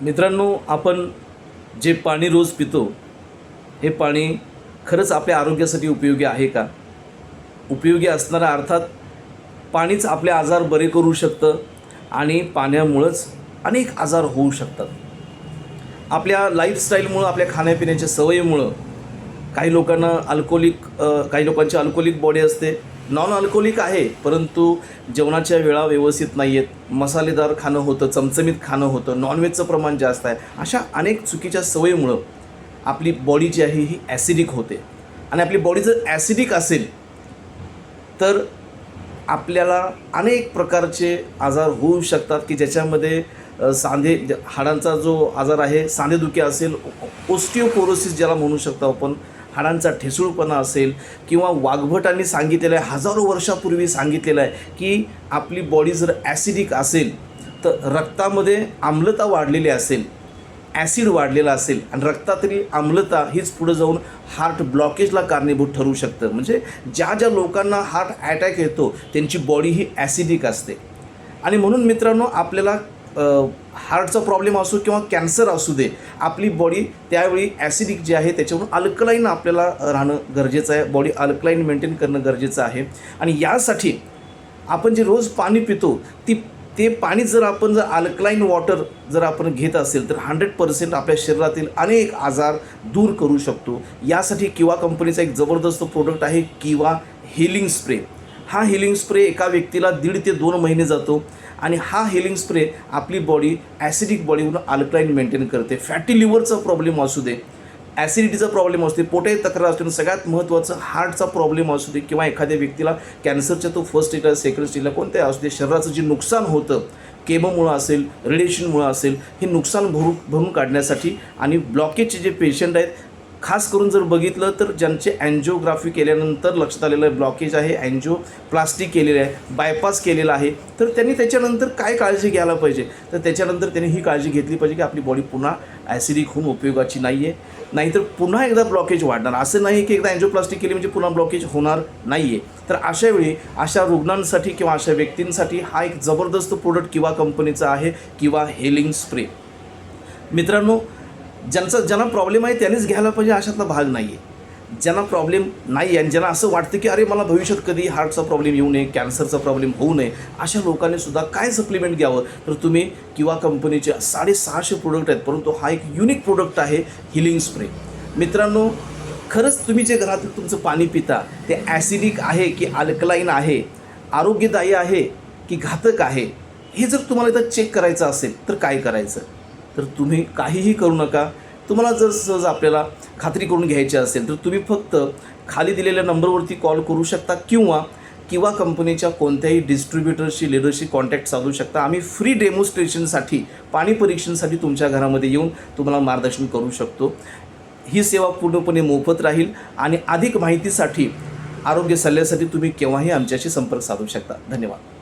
मित्रांनो आपण जे पाणी रोज पितो हे पाणी खरंच आपल्या आरोग्यासाठी उपयोगी आहे का? उपयोगी असणारा अर्थात पाणीच आपले आजार बरे करू शकतं आणि पाण्यामुळंच अनेक आजार होऊ शकतात. आपल्या लाईफस्टाईलमुळं आपल्या खाण्यापिण्याच्या सवयीमुळं काही लोकांना अल्कोहोलिक काही लोकांची अल्कोहोलिक बॉडी असते नॉन अल्कोहोलिक आहे परंतु जेवणाच्या वेळा व्यवस्थित नाही आहेत मसालेदार खाणं होतं चमचमीत खाणं होतं नॉनव्हेजचं प्रमाण जास्त आहे. अशा अनेक चुकीच्या सवयीमुळं आपली बॉडी जी आहे ही ॲसिडिक होते. आणि आपली बॉडी जर ॲसिडिक असेल तर आपल्याला अनेक प्रकारचे आजार होऊ शकतात की ज्याच्यामध्ये सांधे ज- हाडांचा जो आजार आहे सांधेदुखी असेल ओस्टिओपोरोसिस ज्याला म्हणू शकतो आपण हाडांचा ठेसूळपणा असेल किंवा वाघभटांनी सांगितलेलं आहे हजारो वर्षापूर्वी सांगितलेलं आहे की आपली बॉडी जर ॲसिडिक असेल तर रक्तामध्ये आम्लता वाढलेली असेल ॲसिड वाढलेला असेल आणि रक्तातली आम्लता हीच पुढे जाऊन हार्ट ब्लॉकेजला कारणीभूत ठरू शकतं. म्हणजे ज्या ज्या लोकांना हार्ट अटॅक येतो त्यांची बॉडी ही ॲसिडिक असते. आणि म्हणून मित्रांनो आपल्याला हार्टचा प्रॉब्लेम असो किंवा कॅन्सर असू दे आपली बॉडी त्यावेळी ॲसिडिक जे आहे त्याच्यावरून अल्कलाईन आपल्याला राहणं गरजेचं आहे. बॉडी अल्कलाईन मेंटेन करणं गरजेचं आहे. आणि यासाठी आपण जे रोज पाणी पितो ती ते पाणी जर आपण जर अल्कलाईन वॉटर जर आपण घेत असेल तर हंड्रेड पर्सेंट आपल्या शरीरातील अनेक आजार दूर करू शकतो. यासाठी किवा कंपनीचा एक जबरदस्त प्रोडक्ट आहे किवा हिलिंग स्प्रे. हा हिलिंग स्प्रे एका व्यक्तीला दीड ते दोन महिने जातो आणि हा हिलिंग स्प्रे आपली बॉडी ॲसिडिक बॉडीवरून अल्कलाईन मेंटेन करते. फॅटी लिव्हरचा प्रॉब्लेम असू दे ॲसिडिटीचा प्रॉब्लेम असते पोटे तक्रार असते आणि सगळ्यात महत्त्वाचं हार्टचा प्रॉब्लेम असू दे किंवा एखाद्या व्यक्तीला कॅन्सरच्या तो फर्स्ट स्टेजला सेकंड स्टेजला कोणत्या असू दे शरीराचं जे नुकसान होतं केमोमुळं असेल रेडिएशनमुळं असेल हे नुकसान भरू भरून काढण्यासाठी आणि ब्लॉकेजचे जे पेशंट आहेत खास करून जर बघितलं तर ज्यांचे अँजिओग्राफी केल्यानंतर लक्षात आलेलं आहे ब्लॉकेज आहे अँजिओ प्लास्टिक केलेलं आहे बायपास केलेला आहे तर त्यांनी त्याच्यानंतर काय काळजी घ्यायला पाहिजे? तर त्याच्यानंतर त्यांनी ही काळजी घेतली पाहिजे की आपली बॉडी पुन्हा ॲसिडिक होऊन उपयोगाची नाही आहे नाहीतर पुन्हा एकदा ब्लॉकेज वाढणार. असं नाही की एकदा अँजिओप्लास्टिक केली म्हणजे पुन्हा ब्लॉकेज होणार नाही आहे तर अशा वेळी अशा रुग्णांसाठी किंवा अशा व्यक्तींसाठी हा एक जबरदस्त प्रोडक्ट किंवा कंपनीचा आहे किंवा हेलिंग स्प्रे मित्रांनो ज्यांचा ज्यांना प्रॉब्लेम आहे त्यांनीच घ्यायला पाहिजे अशातला भाग नाही आहे ज्यांना प्रॉब्लेम नाही आहे आणि ज्यांना असं वाटतं की अरे मला भविष्यात कधी हार्टचा प्रॉब्लेम येऊ नये कॅन्सरचा प्रॉब्लेम होऊ नये अशा लोकांनी सुद्धा काय सप्लिमेंट घ्यावं? तर तुम्ही किंवा कंपनीचे साडेसहाशे प्रोडक्ट आहेत परंतु हा एक युनिक प्रोडक्ट आहे हिलिंग स्प्रे मित्रांनो खरंच तुम्ही जे घरातील तुमचं पाणी पिता ते ॲसिडिक आहे की अल्कलाईन आहे आरोग्यदायी आहे की घातक आहे हे जर तुम्हाला इथं चेक करायचं असेल तर काय करायचं? तर तुम्ही काहीही करू नका. तुम्हाला जर सहज आपल्याला खात्री करून घ्यायची असेल तर तुम्ही फक्त खाली दिलेल्या नंबरवरती कॉल करू शकता किंवा किंवा कंपनीच्या कोणत्याही डिस्ट्रीब्युटरशी लिडरशी कॉन्टॅक्ट साधू शकता. आम्ही फ्री डेमोस्ट्रेशनसाठी पाणी परीक्षणसाठी तुमच्या घरामध्ये येऊन तुम्हाला मार्गदर्शन करू शकतो. ही सेवा पूर्णपणे मोफत राहील आणि अधिक माहितीसाठी आरोग्य सल्ल्यासाठी तुम्ही केव्हाही आमच्याशी संपर्क साधू शकता. धन्यवाद.